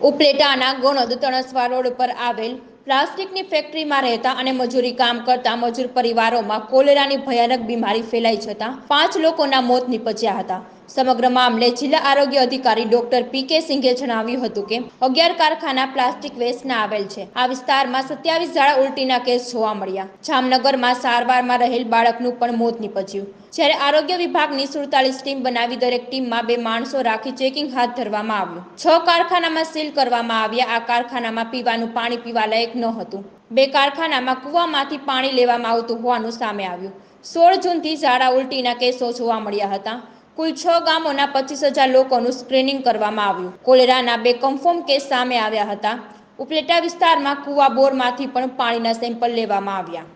ઉપલેટાના ગોણદ તણસવા road પર આવેલ પ્લાસ્ટિકની ફેક્ટરીમાં રહેતા અને મજૂરી કામ કરતા મજૂર પરિવારોમાં કોલેરાની ભયાનક બીમારી ફેલાઈ જતા પાંચ લોકોના મોત નીપજ્યા હતા. સમગ્ર મામલે જિલ્લા આરોગ્ય અધિકારી ડોક્ટર પી કે સિંઘે જણાવ્યું હતું કે અગિયાર કારખાના પ્લાસ્ટિક વેસ્ટના આવેલ છે. આ વિસ્તારમાં સત્યાવીસ ઝાડા ઉલટીના કેસ જોવા મળ્યા. જામનગરમાં સારવારમાં રહેલ બાળકનું પણ મોત નીપજ્યું. જ્યારે આરોગ્ય વિભાગની સુડતાલીસ ટીમ બનાવી દરેક ટીમમાં બે માણસો રાખી ચેકિંગ હાથ ધરવામાં આવ્યું. છ કારખાનામાં સીલ કરવામાં આવ્યા. આ કારખાનામાં પીવાનું પાણી પીવા લાયક ન હતું. બે કારખાનામાં કૂવામાંથી પાણી લેવામાં આવતું હોવાનું સામે આવ્યું. સોળ જૂનથી ઝાડા ઉલટીના કેસો જોવા મળ્યા હતા. કુલ છ ગામોના પચીસ હજાર લોકોનું સ્ક્રીનિંગ કરવામાં આવ્યું. કોલેરાના બે કન્ફર્મ કેસ સામે આવ્યા હતા. ઉપલેટા વિસ્તારમાં કુવા બોરમાંથી પણ પાણીના સેમ્પલ લેવામાં આવ્યા.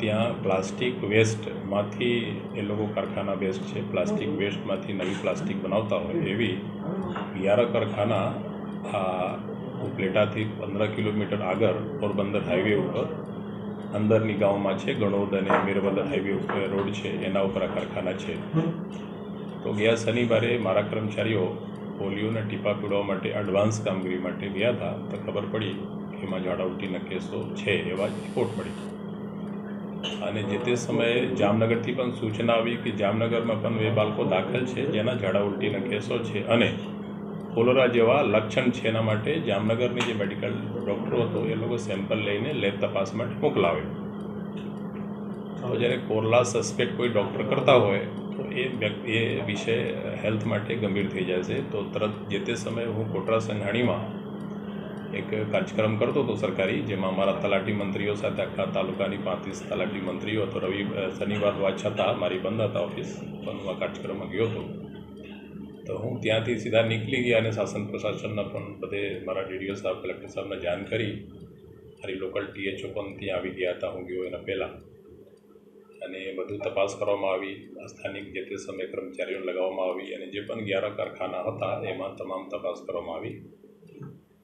ત્યાં પ્લાસ્ટિક વેસ્ટમાંથી એ લોકો કારખાના બેસ્ટ છે, પ્લાસ્ટિક વેસ્ટમાંથી નવી પ્લાસ્ટિક બનાવતા હોય એવી યારા કારખાના આ ઉપલેટાથી પંદર કિલોમીટર આગળ પોરબંદર હાઈવે ઉપર અંદરની ગામમાં છે, ગણોદ અને મીરબંદર હાઈવે ઉપર રોડ છે, એના ઉપર આ કારખાના છે. ગયા શનિવારે મારા કર્મચારીઓ પોલિયોના ટીપા પીડવા માટે એડવાન્સ કામગીરી માટે ગયા હતા તો ખબર પડી કે એમાં ઝાડાઉટીના કેસો છે એવા રિપોર્ટ મળી અને જે તે સમયે જામનગરથી પણ સૂચના આવી કે જામનગરમાં પણ બે બાળકો દાખલ છે, જેના ઝાડા ઉલટીના કેસો છે અને કોલોરા જેવા લક્ષણ છે એના માટે જામનગરની જે મેડિકલ ડૉક્ટરો હતો એ લોકો સેમ્પલ લઈને લેબ તપાસ માટે મોકલાવે. તો જ્યારે કોરલા સસ્પેક્ટ કોઈ ડૉક્ટર કરતા હોય તો એ વ્યક્તિ, એ વિષય હેલ્થ માટે ગંભીર થઈ જાય છે. તો તરત જે તે સમયે હું કોટરા સંઘાણીમાં એક કાર્યક્રમ કરતો હતો સરકારી, જેમાં અમારા તલાટી મંત્રીઓ સાથે આખા તાલુકાની પાંત્રીસ તલાટી મંત્રીઓ હતો. રવિ શનિવાર હોવા છતાં મારી બંધ હતા ઓફિસ પણ હું આ કાર્યક્રમમાં ગયો હતો. તો હું ત્યાંથી સીધા નીકળી ગયા અને શાસન પ્રશાસનના પણ બધે મારા ડીડીઓ સાહેબ, કલેક્ટર સાહેબને જાણ કરી. મારી લોકલ ટીએચઓ પણ ત્યાં આવી ગયા હતા. હું ગયો એના પહેલાં. અને બધું તપાસ કરવામાં આવી સ્થાનિક જે તે સમય કર્મચારીઓને લગાવવામાં આવી અને જે પણ ગ્યારહ કારખાના હતા, એમાં તમામ તપાસ કરવામાં આવી.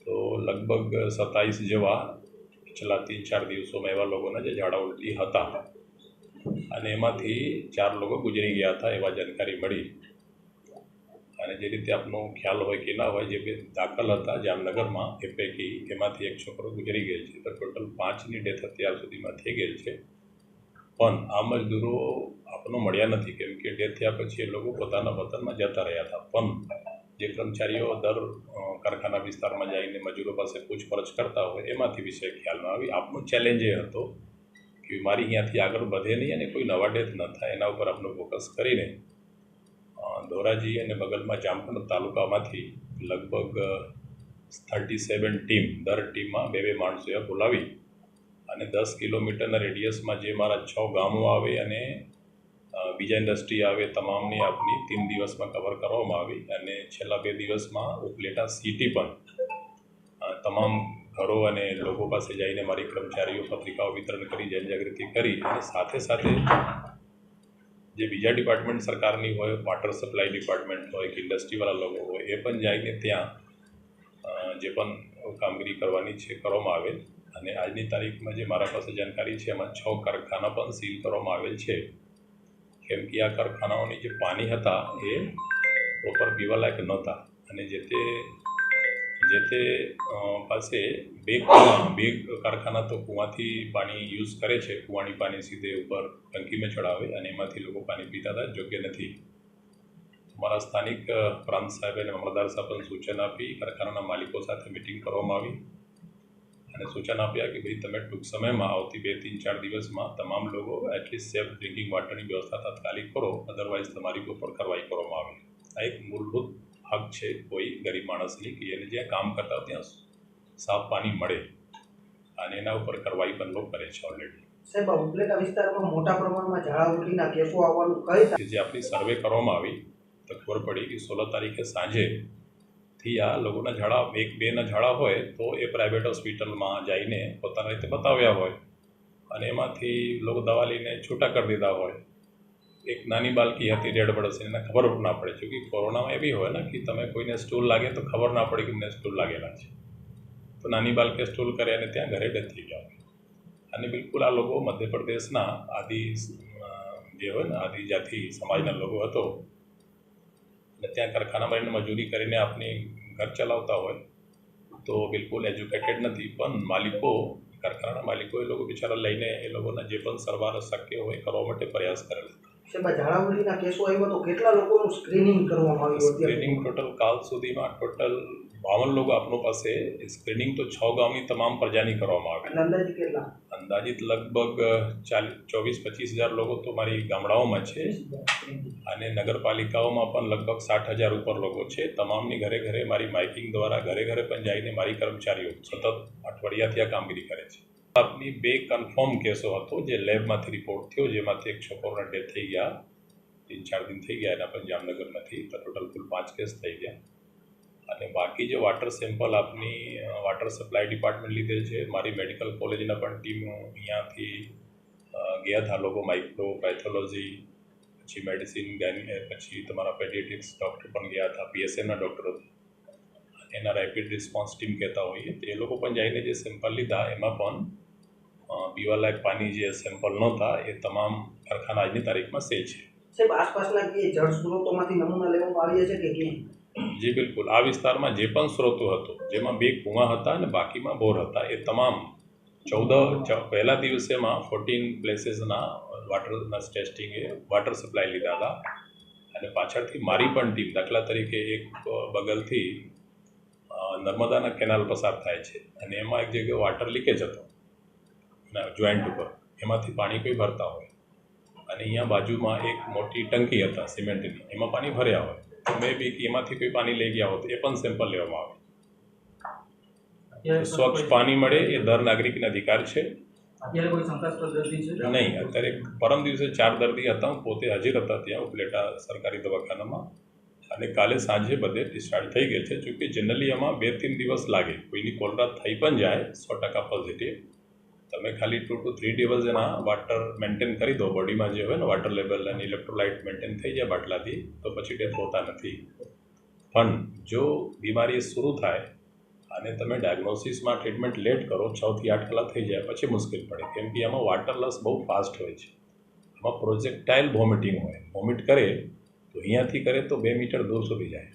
તો લગભગ સત્તાવીસ જેવા છેલ્લા ત્રણ ચાર દિવસોમાં એવા લોકોના જે ઝાડા ઉલટી હતા. અને એમાંથી ચાર લોકો ગુજરી ગયા હતા એવા જાણકારી મળી. અને જે રીતે આપનો ખ્યાલ હોય કે ના હોય, જે બે દાખલ હતા જામનગરમાં, એ પૈકી એમાંથી એક છોકરો ગુજરી ગયેલ છે. તો ટોટલ પાંચની ડેથ અત્યાર સુધીમાં થઈ ગયેલ છે. પણ આ મજદૂરો આપણો મળ્યા નથી. કેમ કે ડેથ થયા પછી એ લોકો પોતાના વતનમાં જતા રહ્યા હતા. પણ જે કર્મચારીઓ દર કારખાના વિસ્તારમાં જઈને મજૂરો પાસે પૂછપરછ કરતા હોય, એમાંથી વિષય ખ્યાલમાં આવી. આપનો ચેલેન્જ એ હતો કે મારી અહીંયાથી આગળ વધે નહીં અને કોઈ નવા ડેથ ન થાય. એના ઉપર આપણો ફોકસ કરીને ધોરાજી અને બગલમાં જામકંડ તાલુકામાંથી લગભગ થર્ટી સેવન ટીમ દર ટીમમાં બે બે માણસોએ બોલાવી અને દસ કિલોમીટરના રેડિયસમાં જે મારા છ ગામો આવે અને બીજા ઇન્ડસ્ટ્રી આવે, તમામની આપની ત્રણ દિવસમાં કવર કરવામાં આવી અને છેલ્લા બે દિવસમાં ઉપલેટા સિટી પણ તમામ ઘરો અને લોકો પાસે જઈને મારી કર્મચારીઓ પત્રિકાઓ વિતરણ કરી, જનજાગૃતિ કરી અને સાથે સાથે જે બીજા ડિપાર્ટમેન્ટ સરકારની હોય વોટર સપ્લાય ડિપાર્ટમેન્ટ હોય કે ઇન્ડસ્ટ્રીવાળા લોકો હોય, એ પણ જઈને ત્યાં જે પણ કામગીરી કરવાની છે, કરવામાં આવેલ. અને આજની તારીખમાં જે મારા પાસે જાણકારી છે, એમાં છ કારખાના પણ સીલ કરવામાં આવેલ છે. કેમ કે આ કારખાનાઓની જે પાણી હતા, એ પ્રોપર પીવાલાયક નહોતા. અને જે તે જે તે પાસે બે બે કારખાના તો કૂવાથી પાણી યુઝ કરે છે. કૂવાની પાણી સીધે ઉપર ટંકીમાં ચડાવે અને એમાંથી લોકો પાણી પીતા હતા, યોગ્ય નથી. મારા સ્થાનિક પ્રાંત સાહેબ અને મામલતદાર સાહેબને સૂચન આપી કારખાનાના માલિકો સાથે મિટિંગ કરવામાં આવી. અને સૂચન આપ્યા કે ભાઈ તમે ટૂંક સમયમાં આવતી બે ત્રણ ચાર દિવસમાં તમામ લોકો એટલીસ્ટ સેફ ડ્રિંકિંગ વોટરની વ્યવસ્થા તાત્કાલિક કરો અદરવાઇઝ તમારી ઉપર કાર્યવાહી કરવામાં આવે આ એક મૂળભૂત હક છે કોઈ ગરીબ માણસની કે એને જ્યાં કામ કરતા ત્યાં સાફ પાણી મળે અને એના ઉપર કાર્યવાહી પણ લોકો કરે છે ઓલરેડી સાહેબ ઉપલેટા વિસ્તારમાં મોટા પ્રમાણમાં ઝાડા કેફો આવવાનું કઈ જે આપણી સર્વે કરવામાં આવી તો ખબર પડી કે સોળ તારીખે સાંજે થી આ લોકોના ઝાડા, એક, બેના ઝાડા હોય તો એ પ્રાઇવેટ હોસ્પિટલમાં જઈને પોતાના રીતે બતાવ્યા હોય અને એમાંથી લોકો દવા લઈને છૂટા કરી દીધા હોય. એક નાની બાળકી હતી દેઢ વર્ષની, એને ખબર ના પડે છે કે કોરોનામાં એવી હોય ને કે તમે કોઈને સ્ટૂલ લાગે તો ખબર ના પડે કે એમને સ્ટૂલ લાગેલા છે. તો નાની બાળકે સ્ટૂલ કરે અને ત્યાં ઘરે ડેથ થઈ ગયા. અને બિલકુલ આ લોકો મધ્યપ્રદેશના આદિ જે હોય ને આદિજાતિ સમાજના લોકો હતો. અને ત્યાં કારખાનામાં એને મજૂરી કરીને આપની ઘર ચલાવતા હોય તો બિલકુલ એજ્યુકેટેડ નથી. પણ માલિકો કારખાના માલિકો એ લોકો બિચારા લઈને એ લોકોના જે પણ સરવાર શક્ય હોય કરવા માટે પ્રયાસ કરેલો. ઝાડાઉલટીના કેસો આવ્યો તો કેટલા લોકોનું સ્ક્રીનિંગ કરવામાં આવ્યું સ્ક્રીનિંગ ટોટલ કાલ સુધીમાં ટોટલ બાવન લોકો આપણી પાસે સ્ક્રીનિંગ તો છ ગામની તમામ પ્રજાની કરવામાં આવે અંદાજિત લગભગ ચાલીસ ચોવીસ પચીસ હજાર લોકો તો મારી ગામડાઓમાં છે અને નગરપાલિકાઓમાં પણ લગભગ સાઠ હજાર ઉપર લોકો છે. તમામની ઘરે ઘરે મારી માઇકિંગ દ્વારા ઘરે ઘરે પણ જઈને મારી કર્મચારીઓ સતત અઠવાડિયાથી આ કામગીરી કરે છે. આપની બે કન્ફર્મ કેસો હતો જે લેબમાંથી રિપોર્ટ થયો જેમાંથી એક છોકરોના ડેથ થઈ ગયા તીન ચાર દિન થઈ ગયા એના પણ જામનગરમાંથી તો ટોટલ કુલ પાંચ કેસ થઈ ગયા. અને બાકી જે વોટર સેમ્પલ આપની વોટર સપ્લાય ડિપાર્ટમેન્ટ લીધેલ છે, મારી મેડિકલ કોલેજના પણ ટીમ અહીંયાથી ગયા હતા લોકો માઇક્રો પેથોલોજી પછી મેડિસિન પછી તમારા પેડિયાટ્રિક્સ ડૉક્ટર પણ ગયા હતા પીએસએમના ડૉક્ટરો એના રેપિડ રિસ્પોન્સ ટીમ કહેતા હોઈએ, તો એ લોકો પણ જઈને જે સેમ્પલ લીધા, એમાં પણ પીવા પીવાલાયક પાણી જે સેમ્પલ નહોતા, એ તમામ કારખાના આજની તારીખમાં સે છે. આસપાસના જળ સ્ત્રોતોમાંથી નમૂના લેવામાં આવ્યા છે કે કેમ? જી બિલકુલ આ વિસ્તારમાં જે પણ સ્ત્રોતો હતો, જેમાં બે કૂવા હતા અને બાકીમાં બોર હતા, એ તમામ ચૌદ પહેલા દિવસેમાં ફોર્ટીન પ્લેસીસના વોટરના ટેસ્ટિંગે વોટર સપ્લાય લીધા હતા. અને પાછળથી મારી પણ ટીમ દાખલા તરીકે એક બગલથી નર્મદાના કેનાલ પસાર થાય છે. અને એમાં એક જગ્યાએ વોટર લીકેજ હતો. જોઈન્ટ ઉપર. એમાંથી પાણી કોઈ ભરતા હોય. અને અહીંયા બાજુમાં એક મોટી ટંકી હતા સિમેન્ટની એમાં પાણી ભર્યા હોય. તો મે બી એમાંથી કોઈ પાણી લઈ ગયા હોત એ પણ સેમ્પલ લેવામાં આવે. સ્વચ્છ પાણી મળે એ દર નાગરિકનો અધિકાર છે. અત્યારે કોઈ શંકાસ્પદ દર્દી છે? નહીં અત્યારે પરમ દિવસે ચાર દર્દી હતા હું પોતે હાજર હતા ત્યાં ઉપલેટા સરકારી દવાખાનામાં. અને કાલે સાંજે બધે ડિસ્ચાર્જ થઈ ગઈ છે જોકે જનરલી આમાં બે ત્રણ દિવસ લાગે. કોઈની કોલરા થઈ પણ જાય સો ટકા પોઝિટિવ તમે ખાલી ટુ ટુ થ્રી દિવસ એના વાટર મેન્ટેન કરી દો. બોડીમાં જે હોય ને વોટર લેવલ અને ઇલેક્ટ્રોલાઇટ મેન્ટેન થઈ જાય બાટલાથી, તો પછી ડેથ હોતા નથી. પણ જો બીમારી શરૂ થાય અને તમે ડાયગ્નોસિસમાં ટ્રીટમેન્ટ લેટ કરો છથી આઠ કલાક થઈ જાય, પછી મુશ્કેલ પડે. કેમ કે એમાં વાટર લસ બહુ ફાસ્ટ હોય છે. એમાં પ્રોજેક્ટાઇલ વોમિટિંગ હોય. વોમિટ કરે તો અહીંયાથી કરે તો બે મીટર દૂર સુધી જાય.